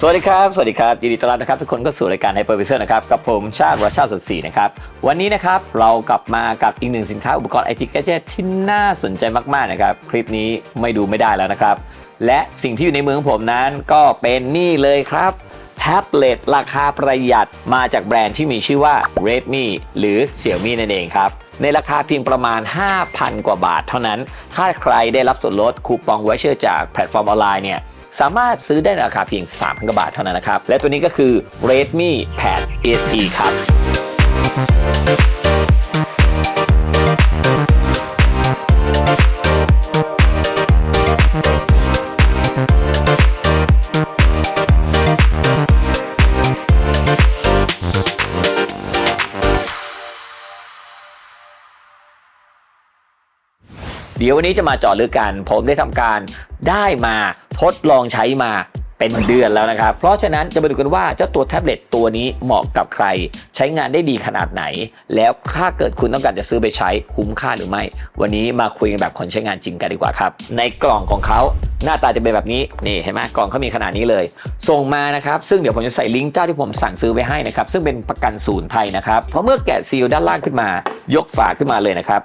สวัสดีครับ สวัสดีครับ ยินดีต้อนรับนะครับ ทุกคนก็สู่รายการ Hyper v i s o r นะครับ กับผมชาติวรชาติสดศรีนะครับ วันนี้นะครับเรากลับมากับอีกหนึ่งสินค้าอุปกรณ์ไอทีแกจที่น่าสนใจมาก ๆ นะครับ คลิปนี้ไม่ดูไม่ได้แล้วนะครับ และสิ่งที่อยู่ในมือของผมนั้นก็เป็นนี่เลยครับแท็บเล็ตราคาประหยัดมาจากแบรนด์ที่มีชื่อว่า Redmi หรือ Xiaomi นั่นเองครับ ในราคาเพียงประมาณ 5,000 กว่าบาทเท่านั้น ถ้าใครได้รับส่วนลดคูปองไวเชอร์จากแพลตฟอร์มออนไลน์เนี่ย สามารถซื้อได้ในราคาเพียง3,000กว่าบาทเท่านั้นนะครับ และตัวนี้ก็คือ Redmi Pad SE ครับ เดี๋ยววันนี้จะมาเจาะลึกกัน ผมได้ทำการได้มาทดลองใช้มาเป็นเดือนแล้วนะครับ เพราะฉะนั้นจะมาดูกันว่าเจ้าตัวแท็บเล็ตตัวนี้เหมาะกับใคร ใช้งานได้ดีขนาดไหน แล้วถ้าเกิดคุณต้องการจะซื้อไปใช้คุ้มค่าหรือไม่ วันนี้มาคุยกันแบบคนใช้งานจริงกันดีกว่าครับ ในกล่องของเขาหน้าตาจะเป็นแบบนี้นี่เห็นไหมกล่องเขามีขนาดนี้เลย ส่งมานะครับซึ่งเดี๋ยวผมจะใส่ลิงก์เจ้าที่ผมสั่งซื้อไว้ให้นะครับซึ่งเป็นประกันศูนย์ไทยนะครับเพราะเมื่อแกะซีลด้านล่างขึ้นมา ยกฝาขึ้นมาเลยนะครับ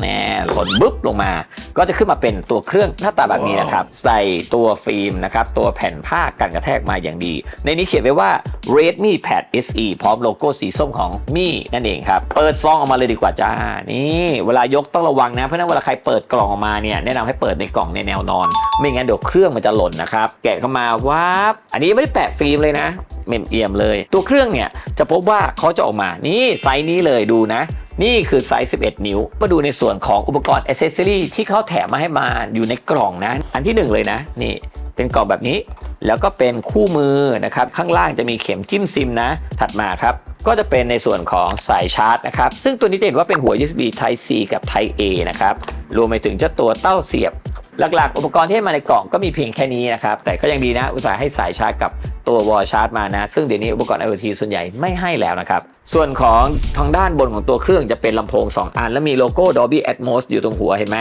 แน่หล่นบุ๊บลงมา ก็จะขึ้นมาเป็นตัวเครื่องหน้าตาแบบนี้นะครับ ใส่ตัวฟิล์มนะครับตัวแผ่นผ้ากันกระแทกมาอย่างดี ในนี้เขียนไว้ว่า Redmi Pad SE พร้อมโลโก้สีส้มของมี่นั่นเองครับ เปิดซองออกมาเลยดีกว่าจ้า นี่เวลายกต้องระวังนะ เพราะฉะนั้นเวลาใครเปิดกล่องออกมาเนี่ยแนะนำให้เปิดในกล่องในแนวนอน ไม่งั้นเดี๋ยวเครื่องมันจะหล่นนะครับ แกะเข้ามาวับอันนี้ไม่ได้แปะฟิล์มเลยนะเมมเอี่ยมเลย ตัวเครื่องเนี่ยจะพบว่าเขาจะออกมานี่ไซส์นี้เลยดูนะ นี่คือไซส์ 11 นิ้ว มาดูในส่วนของอุปกรณ์อ c เซสซอรีที่เขาแถมมาให้มาอยู่ในกล่องนะ อันที่หนึ่งเลยนะ นี่เป็นกล่องแบบนี้ แล้วก็เป็นคู่มือนะครับ ข้างล่างจะมีเข็มจิ้มซิมนะ ถัดมาครับ ก็จะเป็นในส่วนของสายชาร์จนะครับ ซึ่งตัวนี้จะเห็นว่าเป็นหัว USB Type C กับ Type A นะครับ รวมไปถึงเจ้าตัวเต้าเสียบ หลักๆ อุปกรณ์ที่ให้มาในกล่องก็มีเพียงแค่นี้นะครับ แต่ก็ยังดีนะ อุตส่าห์ให้สายชาร์จกับตัววอลชาร์จมานะ ซึ่งเดี๋ยวนี้อุปกรณ์ IoT ส่วนใหญ่ไม่ให้แล้วนะครับ ส่วนของทางด้านบนของตัวเครื่องจะเป็นลำโพง 2 อัน แล้วมีโลโก้ Dolby Atmos อยู่ตรงหัวเห็นไหม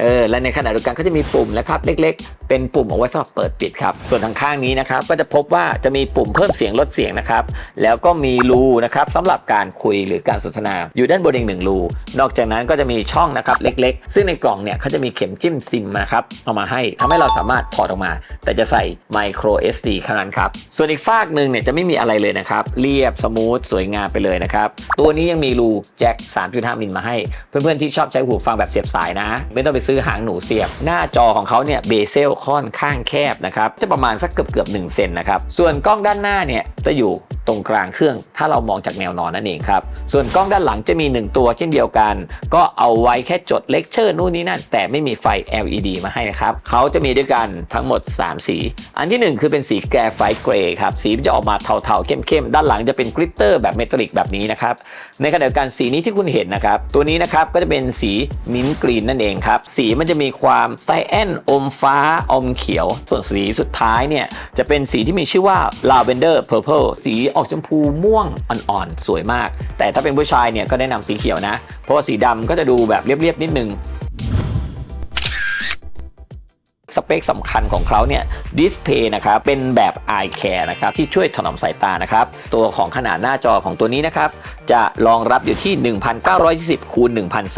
เออและในขณะเดียวกันก็จะมีปุ่มนะครับเล็ก ๆ เป็นปุ่มเอาไว้สำหรับเปิดปิดครับ ส่วนทางข้างนี้นะครับก็จะพบว่าจะมีปุ่มเพิ่มเสียงลดเสียงนะครับแล้วก็มีรูนะครับสำหรับการคุยหรือการสนทนาอยู่ด้านบนอีกหนึ่งรูนอกจากนั้นก็จะมีช่องนะครับเล็ก ๆ ซึ่งในกล่องเนี่ยเขาจะมีเข็มจิ้มซิมนะครับเอามาให้ทำให้เราสามารถถอดออกมา แต่จะใส่ micro SD เท่านั้นครับ ส่วนอีกฝากหนึ่งเนี่ยจะไม่มีอะไรเลยนะครับ เรียบสมูทสวยงามไปเลยนะครับ ตัวนี้ยังมีรูแจ็ค 3.5 มิลมาให้ เพื่อนๆที่ชอบใช้หูฟังแบบเสียบสายนะ ไม่ต้องไปซื้อหางหนูเสียบ หน้าจอของเขาเนี่ยเบเซลค่อนข้างแคบนะครับจะประมาณสักเกือบเกือบๆ1เซนนะครับส่วนกล้องด้านหน้าเนี่ยจะอยู่ตรงกลางเครื่องถ้าเรามองจากแนวนอนนั่นเองครับส่วนกล้องด้านหลังจะมี 1 ตัวเช่นเดียวกัน ก็เอาไว้แค่จดเลคเชอร์นู่นนี่นั่น แต่ไม่มีไฟ LED มาให้นะครับเขาจะมีด้วยกันทั้งหมด 3 สี อันทีหนึ่1 คือเป็นสีแกรไฟต์เกรย์ครับสีจะออกมาเทาๆเข้มๆ ด้านหลังจะเป็นกริตเตอร์แบบเมทัลลิกแบบนี้นะครับในขณะเดียวกันสีนี้ที่คุณเห็นนะครับตัวนี้นะครับก็จะเป็นสีมิ้นกรีนนั่นเองครับสีมันจะมีความไซแอนอมฟ้าอมเขียว ส่วนสีสุดท้ายเนี่ยจะเป็นสีที่มีชื่อว่า lavender purple สีออกชมพูม่วงอ่อนๆ สวยมาก แต่ถ้าเป็นผู้ชายเนี่ยก็แนะนำสีเขียวนะ เพราะว่าสีดำก็จะดูแบบเรียบๆ นิดนึง สเปคสำคัญของเขาเนี่ยดิสเพย์นะครับเป็นแบบ Eye Care นะครับที่ช่วยถนอมสายตานะครับตัวของขนาดหน้าจอของตัวนี้นะครับจะรองรับอยู่ที่ 1920คูณ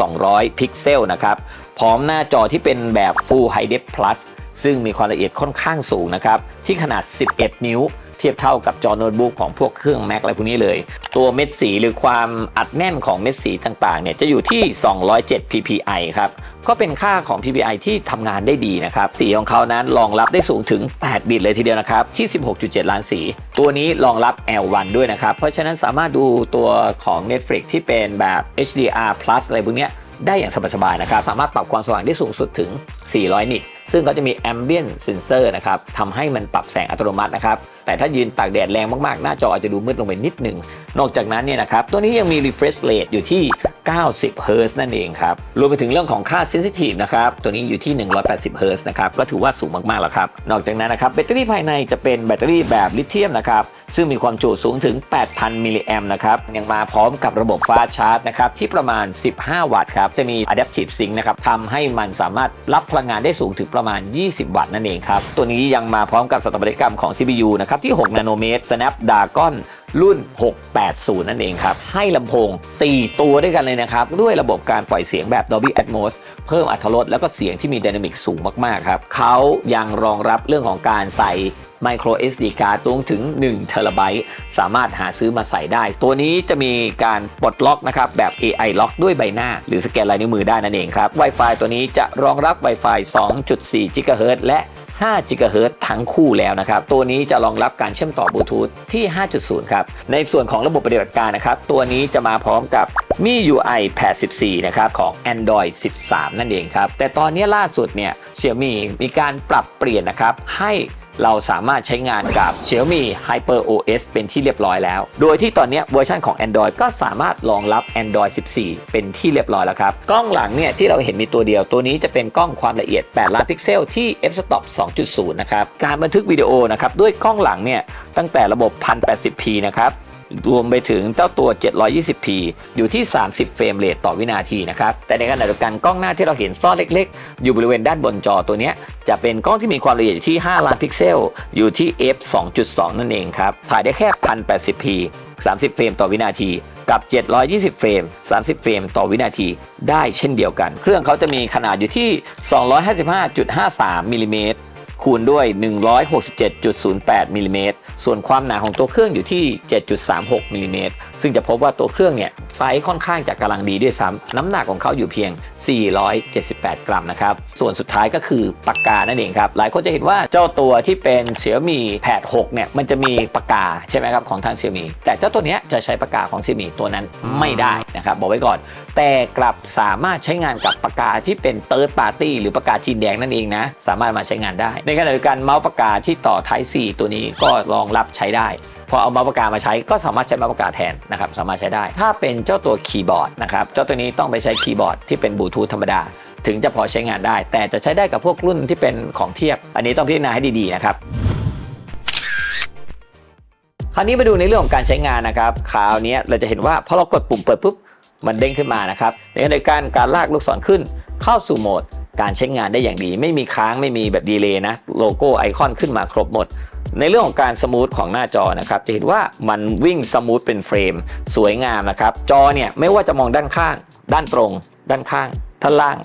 1200 พิกเซลนะครับพร้อมหน้าจอที่เป็นแบบ Full High Def Plus ซึ่งมีความละเอียดค่อนข้างสูงนะครับที่ขนาด 11 นิ้ว เทียบเท่ากับจอโน้ตบุ๊กของพวกเครื่อง Mac อะไรพวกนี้เลย ตัวเม็ดสีหรือความอัดแน่นของเม็ดสีต่างๆเนี่ยจะอยู่ที่ 207 ppi ครับก็เป็นค่าของ PPI ที่ทำงานได้ดีนะครับ สีของเขานั้นรองรับได้สูงถึง 8 บิตเลยทีเดียวนะครับ ที่ 16.7 ล้านสี ตัวนี้รองรับ L1 ด้วยนะครับ เพราะฉะนั้นสามารถดูตัวของ Netflix ที่เป็นแบบ HDR Plus อะไรพวกนี้ได้อย่างสบายๆนะครับ สามารถปรับความสว่างได้สูงสุดถึง 400 นิต ซึ่งก็จะมี Ambient Sensor นะครับทำให้มันปรับแสงอัตโนมัตินะครับ แต่ถ้ายืนตากแดดแรงมากๆ หน้าจออาจจะดูมืดลงไปนิดหนึ่ง นอกจากนั้นเนี่ยนะครับตัวนี้ยังมี refresh rate อยู่ที่ 90เฮิร์ซนั่นเองครับ รวมไปถึงเรื่องของค่า sensitive นะครับ ตัวนี้อยู่ที่ 180เฮิร์ซนะครับ ก็ถือว่าสูงมากๆแล้วครับ นอกจากนั้นนะครับ แบตเตอรี่ภายในจะเป็นแบตเตอรี่แบบลิเธียมนะครับ ซึ่งมีความจุสูงถึง 8,000 มิลลิแอมป์นะครับ ยังมาพร้อมกับระบบฟ้าชาร์จนะครับ ที่ประมาณ 15 วัตต์ครับ จะมี adaptive sync นะครับทำให้มันสามารถรับพลังงานได้สูงถึงประมาณ 20 วัตต์นั่นเองครับ ตัวนี้ยังมาพร้อมกับสถาปัตยกรรมของ CPU นะครับที่ 6 นาโนเมตร Snapdragon รุ่น 680 นั่นเองครับ ให้ลำโพง 4 ตัวด้วยกันเลยนะครับ ด้วยระบบการปล่อยเสียงแบบ Dolby Atmos เพิ่มอรรถรสแล้วก็เสียงที่มี Dynamic สูงมากๆครับเขายังรองรับเรื่องของการใส่ Micro SD card ตรงถึง1 t b สามารถหาซื้อมาใส่ได้ ตัวนี้จะมีการปลดล็อกนะครับแบบ AI Lock ด้วยใบหน้า หรือสแกนลายนิ้วมือได้นั่นเองครับ Wi-Fi ตัวนี้จะรองรับ Wi-Fi 2.4 GHz และ 5 GHz ทั้งคู่แล้วนะครับ ตัวนี้จะรองรับการเชื่อมต่อบลูทูธที่ 5.0 ครับ ในส่วนของระบบปฏิบัติการนะครับ ตัวนี้จะมาพร้อมกับ MIUI 84นะครับของ Android 13 นั่นเองครับ แต่ตอนนี้ล่าสุดเนี่ย Xiaomi มีการปรับเปลี่ยนนะครับให้ เราสามารถใช้งานกับ Xiaomi Hyper OS เป็นที่เรียบร้อยแล้ว โดยที่ตอนนี้เวอร์ชันของ Android ก็สามารถรองรับ Android 14 เป็นที่เรียบร้อยแล้วครับ กล้องหลังเนี่ยที่เราเห็นมีตัวเดียว ตัวนี้จะเป็นกล้องความละเอียด 8 ล้านพิกเซลที่ f-stop 2.0 นะครับ การบันทึกวิดีโอนะครับด้วยกล้องหลังเนี่ยตั้งแต่ระบบ 1080p นะครับ รวมไปถึงเจ้าตัว 720p อยู่ที่ 30 เฟรมเรทต่อวินาทีนะครับ แต่ในขณะเดียวกันกล้องหน้าที่เราเห็นซ่อนเล็กๆ อยู่บริเวณด้านบนจอตัวนี้ จะเป็นกล้องที่มีความละเอียดอยู่ที่ 5 ล้านพิกเซล อยู่ที่ f 2.2 นั่นเองครับ ถ่ายได้แค่ 1080p 30 เฟรมต่อวินาที กับ 720 เฟรม 30 เฟรมต่อวินาที ได้เช่นเดียวกัน เครื่องเขาจะมีขนาดอยู่ที่ 255.53มิลลิเมตรคูณด้วย 167.08มิลลิเมตร ส่วนความหนาของตัวเครื่องอยู่ที่ 7.36มิลลิเมตรซึ่งจะพบว่าตัวเครื่องเนี่ยไซส์ค่อนข้างจะกำลังดีด้วยซ้ำน้ำหนักของเขาอยู่เพียง 478 กรัมนะครับ ส่วนสุดท้ายก็คือปากกานั่นเองครับ หลายคนจะเห็นว่าเจ้าตัวที่เป็น Xiaomi Pad 6เนี่ยมันจะมีปากกาใช่ไหมครับของทาง Xiaomi แต่เจ้าตัวนี้จะใช้ปากกาของ Xiaomi ตัวนั้นไม่ได้นะครับบอกไว้ก่อน แต่กลับสามารถใช้งานกับปากกาที่เป็น Third Party หรือปากกาจีนแดงนั่นเองนะ สามารถมาใช้งานได้ ในขณะเดียวกันเมาส์ปากกาที่ต่อ Type C ตัวนี้ก็รองรับใช้ได้พอเอามาส์ปากกามาใช้ก็สามารถใช้มาส์ปากกาแทนนะครับสามารถใช้ได้ ถ้าเป็นเจ้าตัวคีย์บอร์ดนะครับเจ้าตัวนี้ต้องไปใช้คีย์บอร์ดที่เป็นบลูทูธธรรมดา ถึงจะพอใช้งานได้ แต่จะใช้ได้กับพวกรุ่นที่เป็นของเทียบ อันนี้ต้องพิจารณาให้ดีๆนะครับคราวนี้มาดูในเรื่องของการใช้งานนะครับคราวนี้เราจะเห็นว่าพอเรากดปุ่มเปิดปุ๊บ มันเด้งขึ้นมานะครับ ในขณะเดียวกันการลากลูกศรขึ้นเข้าสู่โหมด การใช้งานได้อย่างดี ไม่มีค้างไม่มีแบบดีเลย์นะโลโก้ไอคอนขึ้นมาครบหมด ในเรื่องของการสมูทของหน้าจอนะครับจะเห็นว่ามันวิ่งสมูทเป็นเฟรม สวยงามนะครับ จอเนี่ยไม่ว่าจะมองด้านข้าง ด้านตรง ด้านข้างด้านล่าง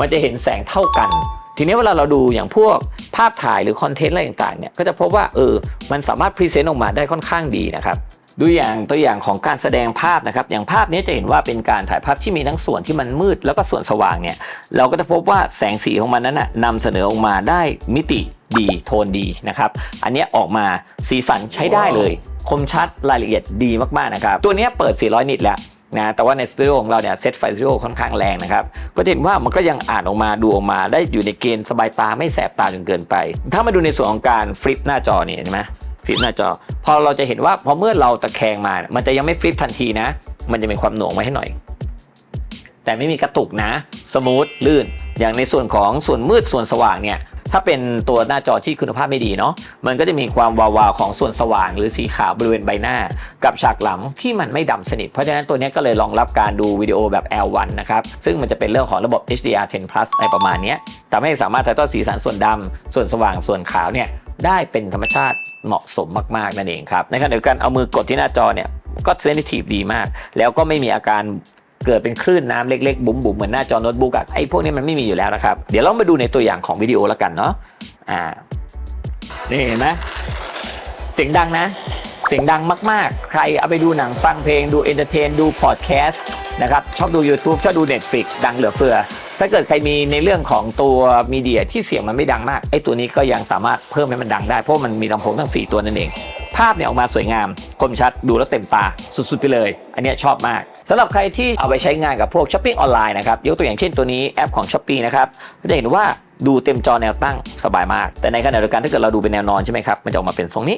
มันจะเห็นแสงเท่ากัน ทีนี้เวลาเราดูอย่างพวกภาพถ่ายหรือคอนเทนต์อะไรต่างๆเนี่ยก็จะพบว่าเออมันสามารถพรีเซนต์ออกมาได้ค่อนข้างดีนะครับ ดูอย่างตัวอย่างของการแสดงภาพนะครับอย่างภาพนี้จะเห็นว่าเป็นการถ่ายภาพที่มีทั้งส่วนที่มันมืด แล้วก็ส่วนสว่างเนี่ยเราก็จะพบว่าแสงสีของมันนั้นนะนำเสนอออกมาได้มิติดีโทนดีนะครับ อันเนี้ยออกมาสีสันใช้ได้เลย คมชัดรายละเอียดดีมากๆนะครับ ตัวเนี้ยเปิด 400 นิตแล้วนะแต่ว่าในสตูดิโอของเราเนี่ยเซตไฟสตูดิโอค่อนข้างแรงนะครับ ก็จะเห็นว่ามันก็ยังอ่านออกมาดูออกมาได้อยู่ในเกณฑ์สบายตาไม่แสบตาจนเกินไป ถ้ามาดูในส่วนของการฟลิปหน้าจอเนี่ยเห็นไหม ฟลิปหน้าจอ พอเราจะเห็นว่าพอเมื่อเราตะแคงมา มันจะยังไม่ฟลิปทันทีนะ มันจะมีความหน่วงไว้ให้หน่อย แต่ไม่มีกระตุกนะ สมูท ลื่น อย่างในส่วนของส่วนมืดส่วนสว่างเนี่ย ถ้าเป็นตัวหน้าจอที่คุณภาพไม่ดีเนาะ มันก็จะมีความวาวๆของส่วนสว่าง หรือสีขาวบริเวณใบหน้า กับฉากหลังที่มันไม่ดำสนิท เพราะฉะนั้นตัวนี้ก็เลยรองรับการดูวิดีโอแบบ L1 นะครับ ซึ่งมันจะเป็นเรื่องของระบบ HDR10 Plus ในประมาณนี้ทำให้สามารถถ่ายทอดสีสันส่วนดำส่วนสว่างส่วนขาวเนี่ย ได้เป็นธรรมชาติเหมาะสมมากๆนั่นเองครับในขณะเดียวกันเอามือกดที่หน้าจอเนี่ยก็เซนซิทีฟดีมาก แล้วก็ไม่มีอาการเกิดเป็นคลื่นน้ำเล็กๆ บุ๋มๆ เหมือนหน้าจอโน้ตบุ๊กอะไอ้พวกนี้มันไม่มีอยู่แล้วนะครับ เดี๋ยวเรามาดูในตัวอย่างของวิดีโอแล้วกันเนาะอ่านี่เห็นไหมเสียงดังนะ เสียงดังมากๆ ใครเอาไปดูหนังฟังเพลงดูเอนเตอร์เทนดูพอดแคสต์นะครับชอบดู YouTube ชอบดู Netflix ดังเหลือเฟือ ถ้าเกิดใครมีในเรื่องของตัวมีเดียที่เสียงมันไม่ดังมากไอ้ตัวนี้ก็ยังสามารถเพิ่มให้มันดังได้ เพราะมันมีลำโพงทั้ง 4 ตัวนั่นเอง ภาพเนี่ยออกมาสวยงามคมชัดดูแล้วเต็มตาสุดๆไปเลย อันนี้ชอบมากสำหรับใครที่เอาไปใช้งานกับพวกช้อปปิ้งออนไลน์นะครับยกตัวอย่างเช่นตัวนี้แอปของ s h อ p e e นะครับจะเห็นว่าดูเต็มจอแนวตั้งสบายมาก แต่ในขณะเดียวกันถ้าเกิดเราดูเป็นแนวนอนใช่ไหมครับมันจะออกมาเป็นทรงนี้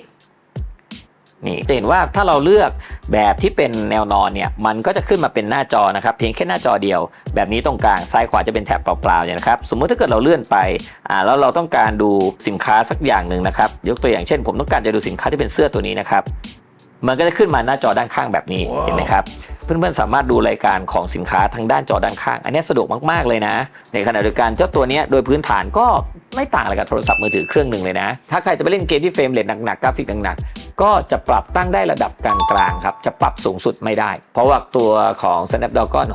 นี่จะเห็นว่าถ้าเราเลือกแบบที่เป็นแนวนอนเนี่ยมันก็จะขึ้นมาเป็นหน้าจอนะครับเพียงแค่หน้าจอเดียว แบบนี้ตรงกลางซ้ายขวาจะเป็นแถบเปล่าๆเนี่ยนะครับสมมุติถ้าเกิดเราเลื่อนไปอ่าแล้วเราต้องการดูสินค้าสักอย่างหนึ่งนะครับยกตัวอย่างเช่น ผมต้องการจะดูสินค้าที่เป็นเสื้อตัวนี้นะครับมันก็จะขึ้นมาหน้าจอด้านข้างแบบนี้เห็นไหมครับ เพื่อนๆสามารถดูรายการของสินค้าทางด้านจอด้านข้าง อันนี้สะดวกมากๆเลยนะ ในขณะเดียวกันเจ้าตัวนี้โดยพื้นฐานก็ไม่ต่างอะไรกับโทรศัพท์มือถือเครื่องหนึ่งเลยนะ ถ้าใครจะไปเล่นเกมที่เฟรมเรทหนักๆกราฟิกหนักๆก็จะปรับตั้งได้ระดับกลางๆครับจะปรับสูงสุดไม่ได้ เพราะว่าตัวของ Snapdragon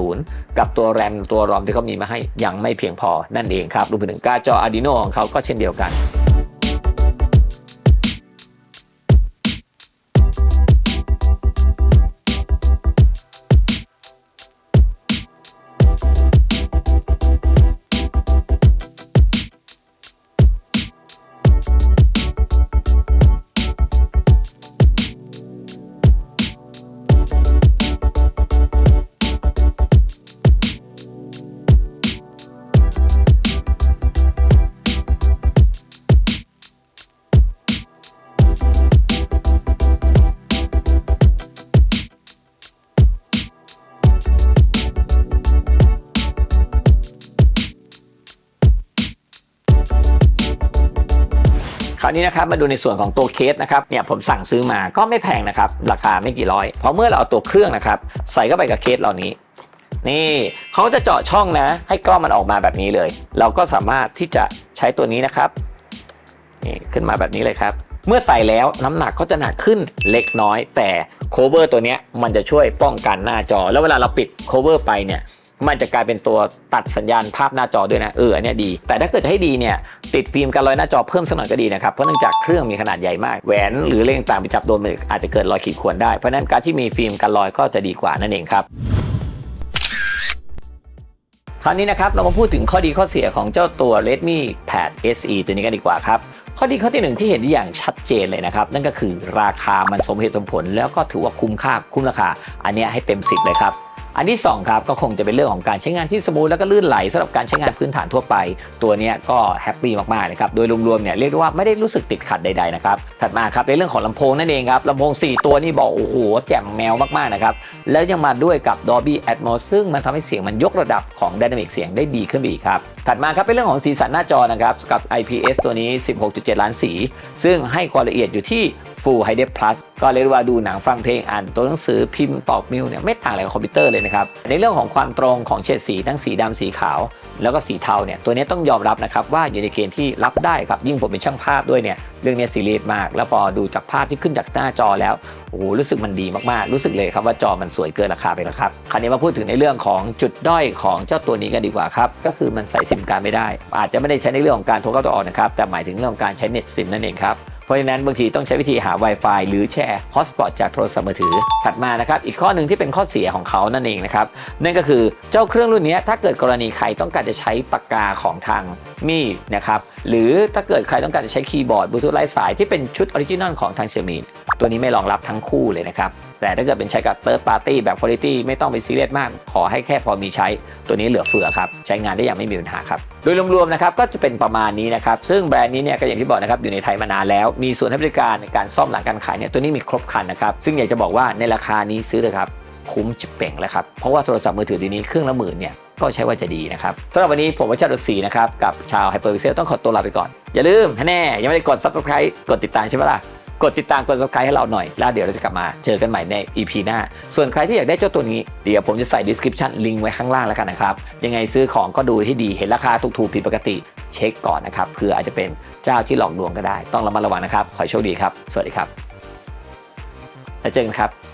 680 กับตัว RAM ตัว ROM ที่เขามีมาให้ยังไม่เพียงพอนั่นเองครับรวมไปถึงการ์ดจอ Arduino ของเขาก็เช่นเดียวกัน นะครับมาดูในส่วนของตัวเคสนะครับเนี่ยผมสั่งซื้อมาก็ไม่แพงนะครับราคาไม่กี่ร้อยเพราะเมื่อเราเอาตัวเครื่องนะครับใส่เข้าไปกับเคสเหล่านี้ นี่เขาจะเจาะช่องนะ ให้กล้องมันออกมาแบบนี้เลย เราก็สามารถที่จะใช้ตัวนี้นะครับนี่ขึ้นมาแบบนี้เลยครับ เมื่อใส่แล้วน้ำหนักก็จะหนักขึ้นเล็กน้อย แต่โคเวอร์ตัวนี้มันจะช่วยป้องกันหน้าจอ แล้วเวลาเราปิดโคเวอร์ไปเนี่ย มันจะกลายเป็นตัวตัดสัญญาณภาพหน้าจอด้วยนะเอออันเนี้ยดี แต่ถ้าเกิดจะให้ดีเนี่ยติดฟิล์มกันรอยหน้าจอเพิ่มสักหน่อยก็ดีนะครับเพราะเนื่องจากเครื่องมีขนาดใหญ่มากแหวนหรือเรื่องต่างไปจับโดนมันอาจจะเกิดรอยขีดข่วนได้เพราะนั้นการที่มีฟิล์มกันรอยก็จะดีกว่านั่นเองครับคราวนี้นะครับเรามาพูดถึงข้อดีข้อเสียของเจ้าตัว Redmi Pad SE ตัวนี้กันดีกว่าครับ ข้อดีข้อที่หนึ่งที่เห็นได้อย่างชัดเจนเลยนะครับ นั่นก็คือราคามันสมเหตุสมผล แล้วก็ถือว่าคุ้มค่าคุ้มราคา อันนี้ให้เต็ม 10 เลยครับ อันที่2ครับก็คงจะเป็นเรื่องของการใช้งานที่สมูทแล้วก็ลื่นไหลสำหรับการใช้งานพื้นฐานทั่วไป ตัวนี้ก็แฮปปี้มากๆเลยครับโดยรวมๆเนี่ยเรียกได้ว่าไม่ได้รู้สึกติดขัดใดๆนะครับถัดมาครับในเรื่องของลำโพงนั่นเองครับลำโพง 4 ตัวนี่บอกโอ้โหแจ่มแมวมากๆนะครับแล้วยังมาด้วยกับ Dolby Atmos ซึ่งมันทำให้เสียงมันยกระดับของ Dynamic เสียงได้ดีขึ้นไปอีกครับถัดมาครับเป็นเรื่องของสีสันหน้าจอนะครับกับ IPS ตัวนี้ 16.7 ล้านสี ซึ่งให้ความละเอียดอยู่ที่ Full HD Plus ก็เรียกว่าดูหนังฟังเพลงอ่านตัวหนังสือพิมพ์ตอบมิวเนี่ยไม่ต่างอะไรกับคอมพิวเตอร์เลยนะครับ ในเรื่องของความตรงของเฉดสีทั้งสีดำสีขาว แล้วก็สีเทาเนี่ยตัวนี้ต้องยอมรับนะครับว่าอยู่ในเกณฑ์ที่รับได้ครับยิ่งผมเป็นช่างภาพด้วยเนี่ยเรื่องนี้ซีเรียสมาก แล้วพอดูจากภาพที่ขึ้นจากหน้าจอแล้วโอ้โหรู้สึกมันดีมากๆ รู้สึกเลยครับว่าจอมันสวยเกินราคาไปแล้วครับ คราวนี้มาพูดถึงในเรื่องของจุดด้อยของเจ้าตัวนี้กันดีกว่าครับ ก็คือมันใส่ซิมการ์ไม่ได้ อาจจะไม่ได้ใช้ในเรื่องของการโทรเข้าตัวออกนะครับ แต่หมายถึงเรื่องของการใช้เน็ตซิมนั่นเองครับ ราะฉะนั้นบางทีต้องใช้วิธีหา Wi-Fi หรือแชร์ฮอตสปอตจากโทรศัพท์มือถือ ถัดมานะครับ อีกข้อหนึ่งที่เป็นข้อเสียของเขานั่นเองนะครับ นั่นก็คือเจ้าเครื่องรุ่นนี้ถ้าเกิดกรณีใครต้องการจะใช้ปากกาของทางมี่นะครับ หรือถ้าเกิดใครต้องการจะใช้คีย์บอร์ดบลูทูธไร้สายที่เป็นชุดออริจินอลของทางเชมี ตัวนี้ไม่รองรับทั้งคู่เลยนะครับ แต่ถ้าเกิดเป็นใช้กับ Third Party แบบ Quality ไม่ต้องไปซีเรียสมาก ขอให้แค่พอมีใช้ตัวนี้เหลือเฟือครับ ใช้งานได้อย่างไม่มีปัญหาครับ โดยรวมๆนะครับก็จะเป็นประมาณนี้นะครับ ซึ่งแบรนด์นี้เนี่ยก็อย่างที่บอกนะครับอยู่ในไทยมานานแล้ว มีส่วนให้บริการในการซ่อมหลังการขายเนี่ยตัวนี้มีครบครันนะครับซึ่งอยากจะบอกว่าในราคานี้ซื้อเลยครับคุ้มจิบเป่งแล้วครับ เพราะว่าโทรศัพท์มือถือตัวนี้เครื่องละหมื่นเนี่ยก็ใช้ว่าจะดีนะครับสำหรับวันนี้ผมวัชรศรีนะครับ กับชาวไฮเปอร์วิเซลต้องขอตัวลาไปก่อน อย่าลืมแน่ยังไม่ได้กด subscribe กดติดตามใช่ไหมล่ะ กดติดตามกด subscribe ให้เราหน่อย แล้วเดี๋ยวเราจะกลับมาเจอกันใหม่ใน EP หน้า ส่วนใครที่อยากได้เจ้าตัวนี้ เดี๋ยวผมจะใส่ description ลิงก์ไว้ข้างล่างแล้วกันนะครับ ยังไงซื้อของก็ดูให้ดี เห็นราคาถูกๆผิดปกติ เช็คก่อนนะครับเผื่ออาจจะเป็นเจ้าที่หลอกลวงก็ได้ ต้องระมัดระวังนะครับ ขอให้โชคดีครับ สวัสดีครับ แล้วเจอกันครับ